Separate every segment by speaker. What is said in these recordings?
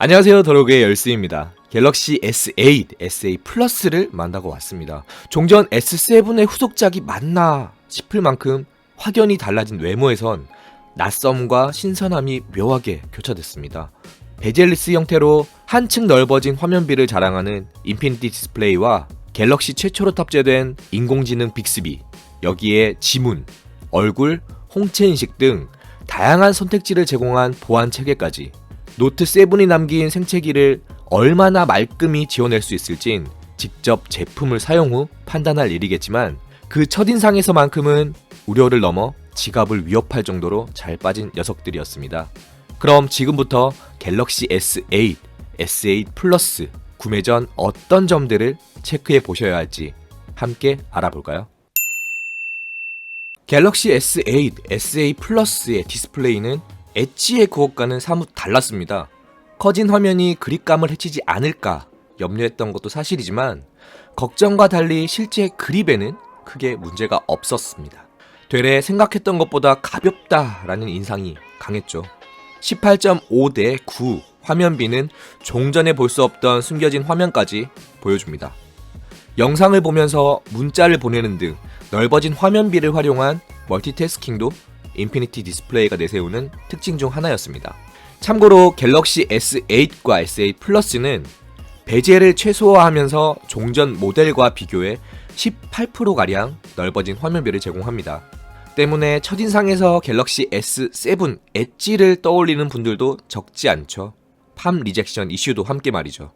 Speaker 1: 안녕하세요 더로그의 열스입니다. 갤럭시 S8, S8 플러스를 만나고 왔습니다. 종전 S7의 후속작이 맞나 싶을 만큼 확연히 달라진 외모에선 낯섦과 신선함이 묘하게 교차됐습니다. 베젤리스 형태로 한층 넓어진 화면비를 자랑하는 인피니티 디스플레이와 갤럭시 최초로 탑재된 인공지능 빅스비, 여기에 지문, 얼굴, 홍채 인식 등 다양한 선택지를 제공한 보안 체계까지 노트 7이 남긴 생채기를 얼마나 말끔히 지원할 수 있을진 직접 제품을 사용 후 판단할 일이겠지만 그 첫인상에서만큼은 우려를 넘어 지갑을 위협할 정도로 잘 빠진 녀석들이었습니다. 그럼 지금부터 갤럭시 S8, S8 플러스 구매 전 어떤 점들을 체크해 보셔야 할지 함께 알아볼까요? 갤럭시 S8, S8 플러스의 디스플레이는 엣지의 그것과는 사뭇 달랐습니다. 커진 화면이 그립감을 해치지 않을까 염려했던 것도 사실이지만 걱정과 달리 실제 그립에는 크게 문제가 없었습니다. 되레 생각했던 것보다 가볍다라는 인상이 강했죠. 18.5 대 9 화면비는 종전에 볼 수 없던 숨겨진 화면까지 보여줍니다. 영상을 보면서 문자를 보내는 등 넓어진 화면비를 활용한 멀티태스킹도 인피니티 디스플레이가 내세우는 특징 중 하나였습니다. 참고로 갤럭시 S8과 S8 플러스는 베젤을 최소화하면서 종전 모델과 비교해 18%가량 넓어진 화면비를 제공합니다. 때문에 첫인상에서 갤럭시 S7 엣지를 떠올리는 분들도 적지 않죠. 팜 리젝션 이슈도 함께 말이죠.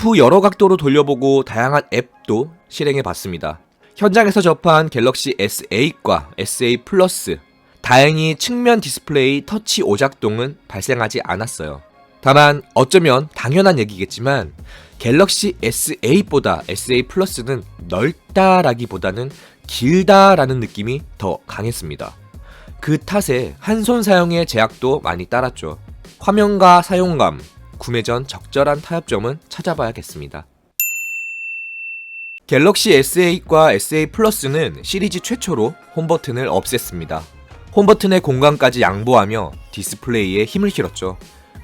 Speaker 1: 후 여러 각도로 돌려보고 다양한 앱도 실행해 봤습니다. 현장에서 접한 갤럭시 S8과 S8 플러스 다행히 측면 디스플레이 터치 오작동은 발생하지 않았어요. 다만 어쩌면 당연한 얘기겠지만 갤럭시 S8보다 S8 플러스는 넓다라기보다는 길다라는 느낌이 더 강했습니다. 그 탓에 한 손 사용의 제약도 많이 따랐죠. 화면과 사용감, 구매 전 적절한 타협점은 찾아봐야겠습니다. 갤럭시 S8과 S8 플러스는 시리즈 최초로 홈 버튼을 없앴습니다. 홈 버튼의 공간까지 양보하며 디스플레이에 힘을 실었죠.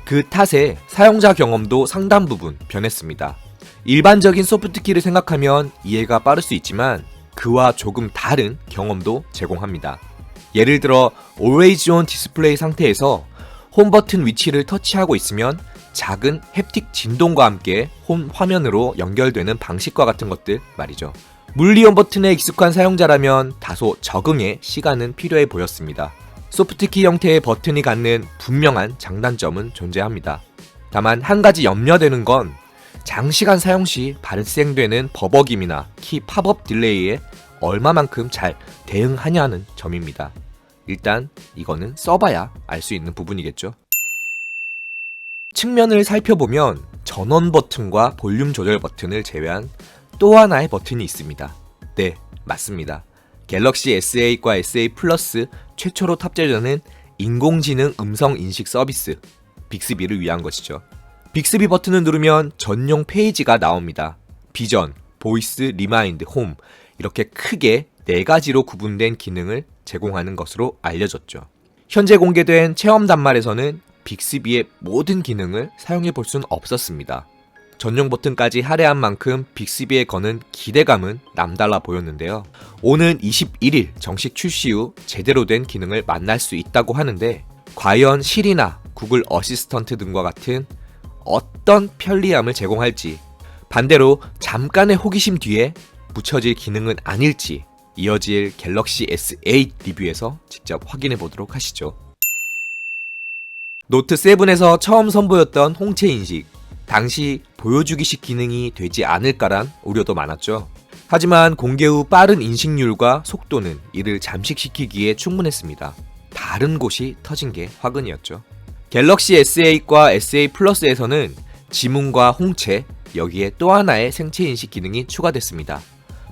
Speaker 1: 그 탓에 사용자 경험도 상당 부분 변했습니다. 일반적인 소프트키를 생각하면 이해가 빠를 수 있지만 그와 조금 다른 경험도 제공합니다. 예를 들어 Always On 디스플레이 상태에서 홈 버튼 위치를 터치하고 있으면 작은 햅틱 진동과 함께 홈 화면으로 연결되는 방식과 같은 것들 말이죠. 물리온 버튼에 익숙한 사용자라면 다소 적응에 시간은 필요해 보였습니다. 소프트키 형태의 버튼이 갖는 분명한 장단점은 존재합니다. 다만 한 가지 염려되는 건 장시간 사용 시 발생되는 버벅임이나 키 팝업 딜레이에 얼마만큼 잘 대응하냐는 점입니다. 일단 이거는 써봐야 알 수 있는 부분이겠죠. 측면을 살펴보면 전원 버튼과 볼륨 조절 버튼을 제외한 또 하나의 버튼이 있습니다. 네, 맞습니다. 갤럭시 S8과 S8 플러스 최초로 탑재되는 인공지능 음성 인식 서비스 빅스비를 위한 것이죠. 빅스비 버튼을 누르면 전용 페이지가 나옵니다. 비전, 보이스, 리마인드, 홈 이렇게 크게 네 가지로 구분된 기능을 제공하는 것으로 알려졌죠. 현재 공개된 체험 단말에서는 빅스비의 모든 기능을 사용해 볼 수는 없었습니다. 전용 버튼까지 할애한 만큼 빅스비에 거는 기대감은 남달라 보였는데요. 오는 21일 정식 출시 후 제대로 된 기능을 만날 수 있다고 하는데 과연 실이나 구글 어시스턴트 등과 같은 어떤 편리함을 제공할지 반대로 잠깐의 호기심 뒤에 붙여질 기능은 아닐지 이어질 갤럭시 S8 리뷰에서 직접 확인해 보도록 하시죠. 노트 7에서 처음 선보였던 홍채 인식 당시 보여주기식 기능이 되지 않을까란 우려도 많았죠. 하지만 공개 후 빠른 인식률과 속도는 이를 잠식시키기에 충분했습니다. 다른 곳이 터진 게 화근이었죠. 갤럭시 S8과 S8 플러스에서는 지문과 홍채, 여기에 또 하나의 생체 인식 기능이 추가됐습니다.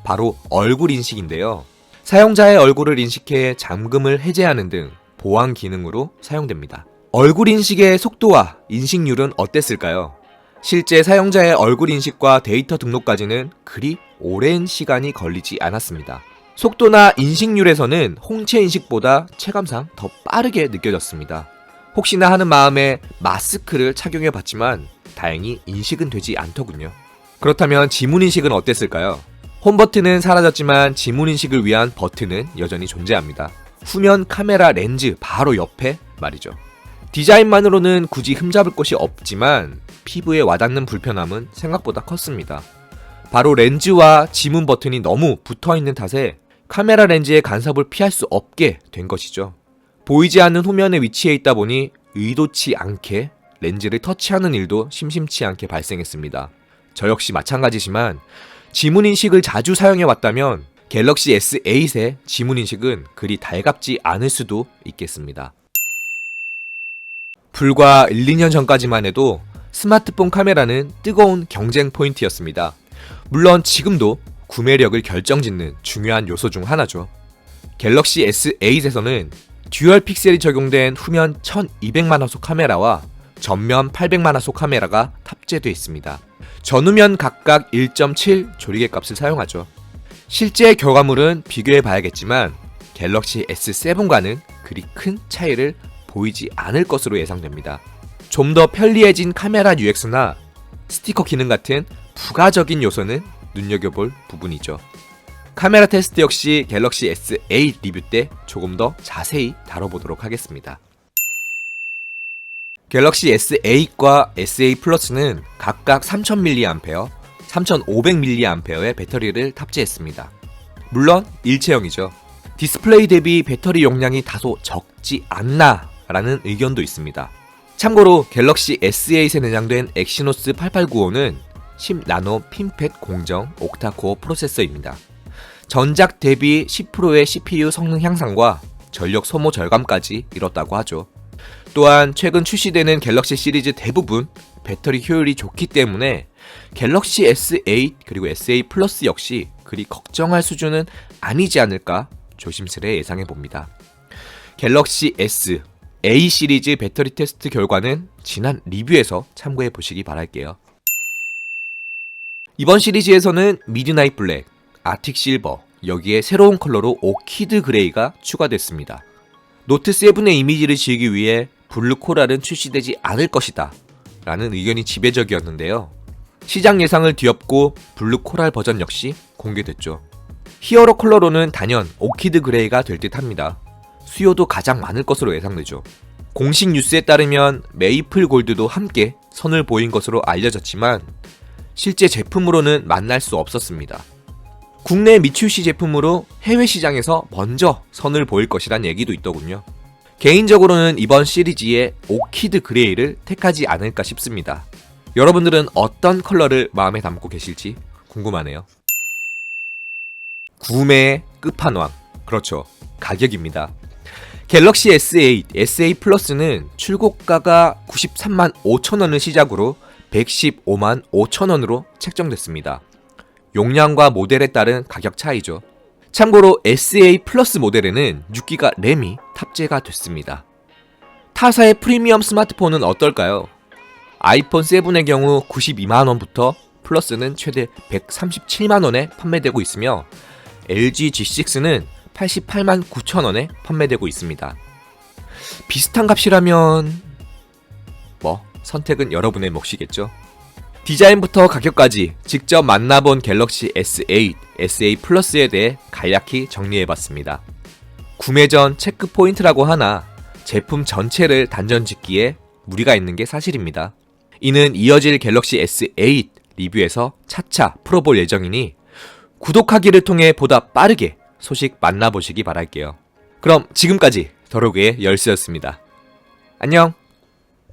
Speaker 1: 바로 얼굴 인식인데요. 사용자의 얼굴을 인식해 잠금을 해제하는 등 보안 기능으로 사용됩니다. 얼굴 인식의 속도와 인식률은 어땠을까요? 실제 사용자의 얼굴 인식과 데이터 등록까지는 그리 오랜 시간이 걸리지 않았습니다. 속도나 인식률에서는 홍채 인식보다 체감상 더 빠르게 느껴졌습니다. 혹시나 하는 마음에 마스크를 착용해 봤지만 다행히 인식은 되지 않더군요. 그렇다면 지문 인식은 어땠을까요? 홈 버튼은 사라졌지만 지문 인식을 위한 버튼은 여전히 존재합니다. 후면 카메라 렌즈 바로 옆에 말이죠. 디자인만으로는 굳이 흠잡을 곳이 없지만 피부에 와닿는 불편함은 생각보다 컸습니다. 바로 렌즈와 지문 버튼이 너무 붙어 있는 탓에 카메라 렌즈의 간섭을 피할 수 없게 된 것이죠. 보이지 않는 후면에 위치해 있다 보니 의도치 않게 렌즈를 터치하는 일도 심심치 않게 발생했습니다. 저 역시 마찬가지지만 지문 인식을 자주 사용해 왔다면 갤럭시 S8의 지문 인식은 그리 달갑지 않을 수도 있겠습니다. 불과 1, 2년 전까지만 해도 스마트폰 카메라는 뜨거운 경쟁 포인트였습니다. 물론 지금도 구매력을 결정짓는 중요한 요소 중 하나죠. 갤럭시 S8에서는 듀얼 픽셀이 적용된 후면 1200만 화소 카메라와 전면 800만 화소 카메라가 탑재되어 있습니다. 전후면 각각 1.7 조리개 값을 사용하죠. 실제 결과물은 비교해 봐야겠지만 갤럭시 S7과는 그리 큰 차이를 보이지 않을 것으로 예상됩니다. 좀 더 편리해진 카메라 UX나 스티커 기능 같은 부가적인 요소는 눈여겨볼 부분이죠. 카메라 테스트 역시 갤럭시 S8 리뷰 때 조금 더 자세히 다뤄보도록 하겠습니다. 갤럭시 S8과 S8 플러스는 각각 3000mAh, 3500mAh의 배터리를 탑재했습니다. 물론 일체형이죠. 디스플레이 대비 배터리 용량이 다소 적지 않나 라는 의견도 있습니다. 참고로 갤럭시 S8에 내장된 엑시노스 8895는 10나노 핀팻 공정 옥타코어 프로세서입니다. 전작 대비 10%의 CPU 성능 향상과 전력 소모 절감까지 이뤘다고 하죠. 또한 최근 출시되는 갤럭시 시리즈 대부분 배터리 효율이 좋기 때문에 갤럭시 S8 그리고 S8 플러스 역시 그리 걱정할 수준은 아니지 않을까 조심스레 예상해 봅니다. 갤럭시 S A 시리즈 배터리 테스트 결과는 지난 리뷰에서 참고해 보시기 바랄게요. 이번 시리즈에서는 미드나잇 블랙, 아틱 실버, 여기에 새로운 컬러로 오키드 그레이가 추가됐습니다. 노트 7의 이미지를 지우기 위해 블루 코랄은 출시되지 않을 것이다. 라는 의견이 지배적이었는데요. 시장 예상을 뒤엎고 블루 코랄 버전 역시 공개됐죠. 히어로 컬러로는 단연 오키드 그레이가 될 듯 합니다. 수요도 가장 많을 것으로 예상되죠. 공식 뉴스에 따르면 메이플 골드도 함께 선을 보인 것으로 알려졌지만 실제 제품으로는 만날 수 없었습니다. 국내 미출시 제품으로 해외 시장에서 먼저 선을 보일 것이란 얘기도 있더군요. 개인적으로는 이번 시리즈의 오키드 그레이를 택하지 않을까 싶습니다. 여러분들은 어떤 컬러를 마음에 담고 계실지 궁금하네요. 구매의 끝판왕. 그렇죠. 가격입니다. 갤럭시 S8, S8 플러스는 출고가가 93만 5천원을 시작으로 115만 5천원으로 책정됐습니다. 용량과 모델에 따른 가격 차이죠. 참고로 SA 플러스 모델에는 6기가 램이 탑재가 됐습니다. 타사의 프리미엄 스마트폰은 어떨까요? 아이폰 7의 경우 92만원부터 플러스는 최대 137만원에 판매되고 있으며 LG G6는 88만 9천원에 판매되고 있습니다. 비슷한 값이라면 뭐 선택은 여러분의 몫이겠죠. 디자인부터 가격까지 직접 만나본 갤럭시 S8, S8 플러스에 대해 간략히 정리해봤습니다. 구매 전 체크 포인트라고 하나 제품 전체를 단전 짓기에 무리가 있는 게 사실입니다. 이는 이어질 갤럭시 S8 리뷰에서 차차 풀어볼 예정이니 구독하기를 통해 보다 빠르게 소식 만나보시기 바랄게요. 그럼 지금까지 더로그의 열쇠였습니다. 안녕!